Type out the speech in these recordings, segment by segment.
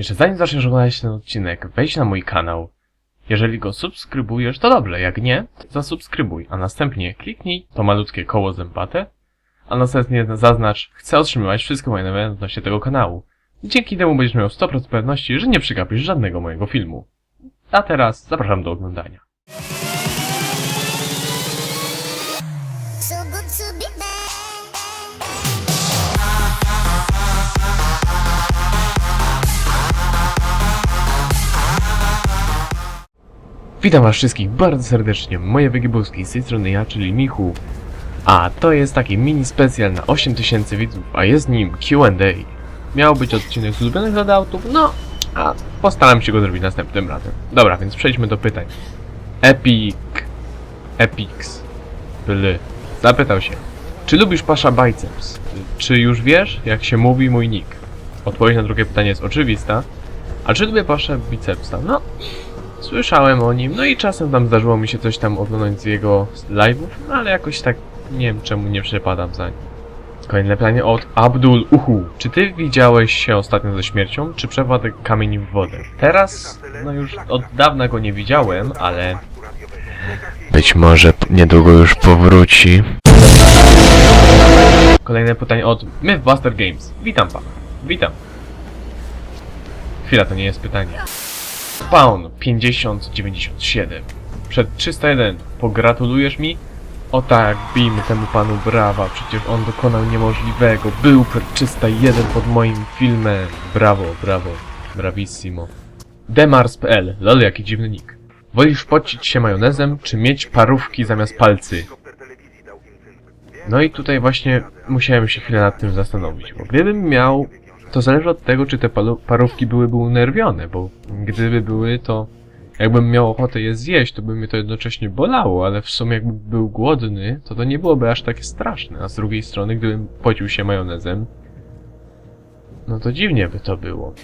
Jeszcze zanim zaczniesz oglądać ten odcinek, wejdź na mój kanał. Jeżeli go subskrybujesz, to dobrze, jak nie, zasubskrybuj, a następnie kliknij to malutkie koło zębate, a następnie zaznacz, chcę otrzymywać wszystkie moje nowe odnośnie tego kanału. Dzięki temu będziesz miał 100% pewności, że nie przegapisz żadnego mojego filmu. A teraz zapraszam do oglądania. Witam was wszystkich bardzo serdecznie, moje wygibowski z tej strony ja, czyli Michu. A to jest taki mini specjal na 8000 widzów, a jest nim Q&A. Miał być odcinek z ulubionych loadoutów, no, a postaram się go zrobić następnym razem. Dobra, więc przejdźmy do pytań. Epic... Epix... Bly. Zapytał się, czy lubisz Pasza Biceps? Czy już wiesz, jak się mówi mój nick? Odpowiedź na drugie pytanie jest oczywista. A czy lubię Pasza Bicepsa? No, Słyszałem o nim, no i czasem tam zdarzyło mi się coś tam oglądać z jego live'ów, no ale jakoś tak nie wiem czemu nie przepadam za nim. Kolejne pytanie od Abdul Uhu. Czy ty widziałeś się ostatnio ze śmiercią, czy przepadek kamień w wodę? Teraz, no już od dawna go nie widziałem, ale... Być może niedługo już powróci. Kolejne pytanie od Mythbuster Games. Witam pana. Witam. Chwila, to nie jest pytanie. Spawn 5097. Przed 301. Pogratulujesz mi? O tak, bijmy temu panu brawa, przecież on dokonał niemożliwego. Był przed 301 pod moim filmem. Brawo, brawo. Bravissimo. Demars.pl. Lol, jaki dziwny nick. Wolisz pocić się majonezem, czy mieć parówki zamiast palcy? No i tutaj właśnie musiałem się chwilę nad tym zastanowić, bo gdybym miał, to zależy od tego, czy te parówki byłyby unerwione, bo gdyby były, to jakbym miał ochotę je zjeść, to by mnie to jednocześnie bolało, ale w sumie jakbym był głodny, to to nie byłoby aż takie straszne, a z drugiej strony, gdybym pocił się majonezem, no to dziwnie by to było.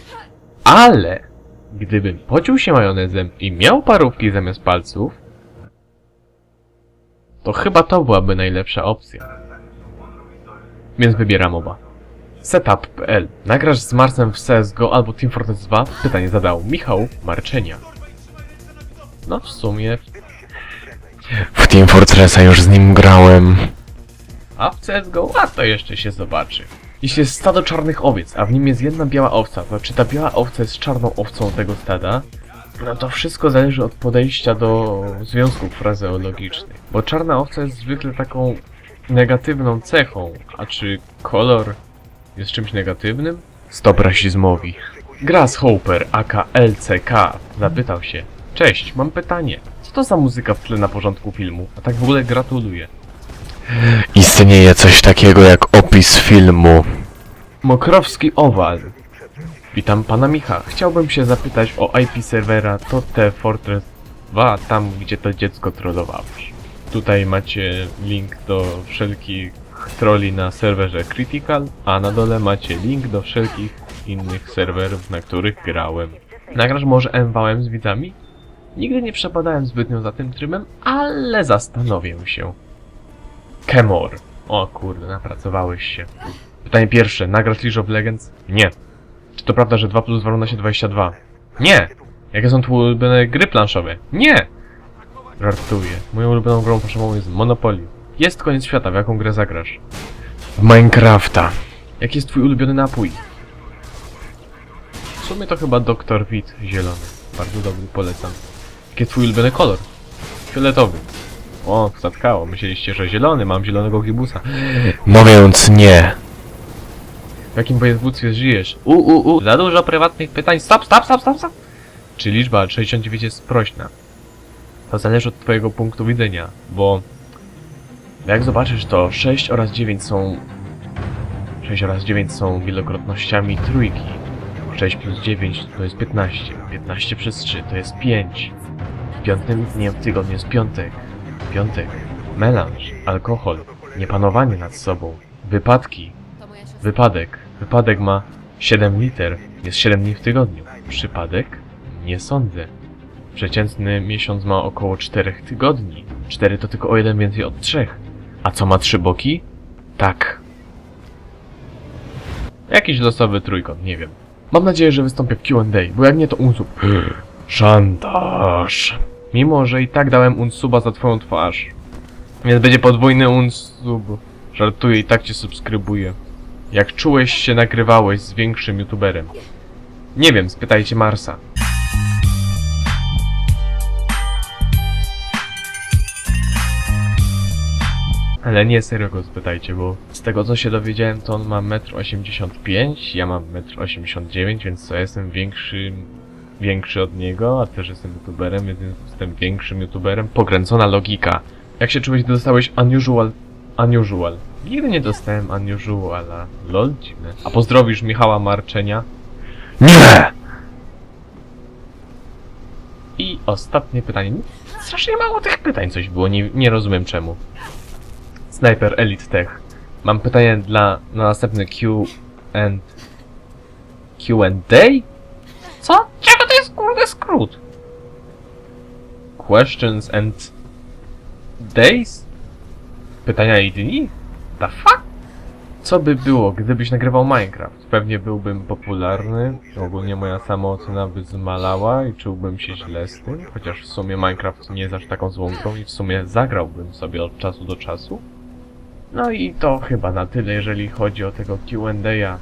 Ale gdybym pocił się majonezem i miał parówki zamiast palców, to chyba to byłaby najlepsza opcja. Więc wybieram oba. Setup.pl Nagrasz z Marsem w CSGO albo Team Fortress 2? Pytanie zadał Michał Marczenia. No w sumie, W Team Fortressa już z nim grałem. a w CSGO? A to jeszcze się zobaczy. Jeśli jest stado czarnych owiec, a w nim jest jedna biała owca, to czy ta biała owca jest czarną owcą tego stada? No to wszystko zależy od podejścia do związków frazeologicznych. Bo czarna owca jest zwykle taką negatywną cechą, a czy kolor jest czymś negatywnym? Stop rasizmowi. Grasshopper aka LCK zapytał się Cześć, mam pytanie. Co to za muzyka w tle na porządku filmu? A tak w ogóle gratuluję. Istnieje coś takiego jak opis filmu. Mokrowski Owal. Witam pana Micha. Chciałbym się zapytać o IP serwera TOTE Fortress 2, tam gdzie to dziecko trollowałeś. Tutaj macie link do wszelkich trolli na serwerze Critical, a na dole macie link do wszelkich innych serwerów, na których grałem. Nagrasz może MVM z widzami? Nigdy nie przepadałem zbytnio za tym trybem, ale zastanowię się. Kemor. O kurde, napracowałeś się. Pytanie pierwsze. Nagrasz League of Legends? Nie. Czy to prawda, że 2 plus 2 równa się 22? Nie. Jakie są twoje ulubione gry planszowe? Nie. Żartuję. Moją ulubioną grą planszową jest Monopoly. Jest koniec świata, w jaką grę zagrasz? W Minecrafta. Jaki jest twój ulubiony napój? W sumie to chyba Dr. Wit zielony. Bardzo dobry, polecam. Jaki jest twój ulubiony kolor? Fioletowy. O, zatkało. Myśleliście, że zielony. Mam zielonego gibusa. Więc nie. W jakim województwie żyjesz? U, u, u. Za dużo prywatnych pytań. Stop, stop, stop, stop, stop. Czy liczba 69 jest sprośna? To zależy od twojego punktu widzenia, bo jak zobaczysz to 6 oraz 9 są 6 oraz 9 są wielokrotnościami trójki. 6 plus 9 to jest 15. 15 przez 3 to jest 5. Piątym dniem w tygodniu jest piątek. Piątek. Melanż, alkohol, niepanowanie nad sobą, wypadki, Wypadek. Wypadek ma 7 liter. Jest 7 dni w tygodniu. Przypadek? Nie sądzę. Przeciętny miesiąc ma około 4 tygodni. 4 to tylko o jeden więcej od 3. A co ma 3 boki? Tak. Jakiś losowy trójkąt, nie wiem. Mam nadzieję, że wystąpię w Q&A, bo jak nie to unsub. Szantaż. Mimo, że i tak dałem unsuba za twoją twarz. Więc będzie podwójny unsub. Żartuję, i tak cię subskrybuję. Jak czułeś się nagrywałeś z większym youtuberem? Nie wiem, spytajcie Marsa. Ale nie serio go spytajcie, bo z tego co się dowiedziałem, to on ma 1,85 m, ja mam 1,89 m, więc ja jestem większy, większy od niego, a też jestem youtuberem, więc jestem większym youtuberem. Pokręcona logika. Jak się czułeś, gdy dostałeś unusual, unusual. Nigdy nie dostałem unusuala. Lol, dziwne. A pozdrowisz Michała Marczenia. Nie! I ostatnie pytanie. Strasznie mało tych pytań coś było, nie, nie rozumiem czemu. Sniper Elite Tech. Mam pytanie dla na następny Q and Q&A? Co? Czego to jest kurde skrót? Questions and Days? Pytania i dni? The fuck? Co by było, gdybyś nagrywał Minecraft? Pewnie byłbym popularny, ogólnie moja samoocena by zmalała i czułbym się źle z tym, chociaż w sumie Minecraft nie jest aż taką złą grą i w sumie zagrałbym sobie od czasu do czasu. No i to chyba na tyle, jeżeli chodzi o tego Q&A.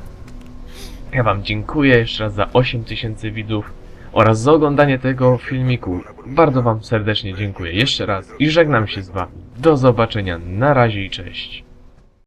Ja wam dziękuję jeszcze raz za 8000 widzów oraz za oglądanie tego filmiku. Bardzo wam serdecznie dziękuję jeszcze raz i żegnam się z wami. Do zobaczenia, na razie i cześć.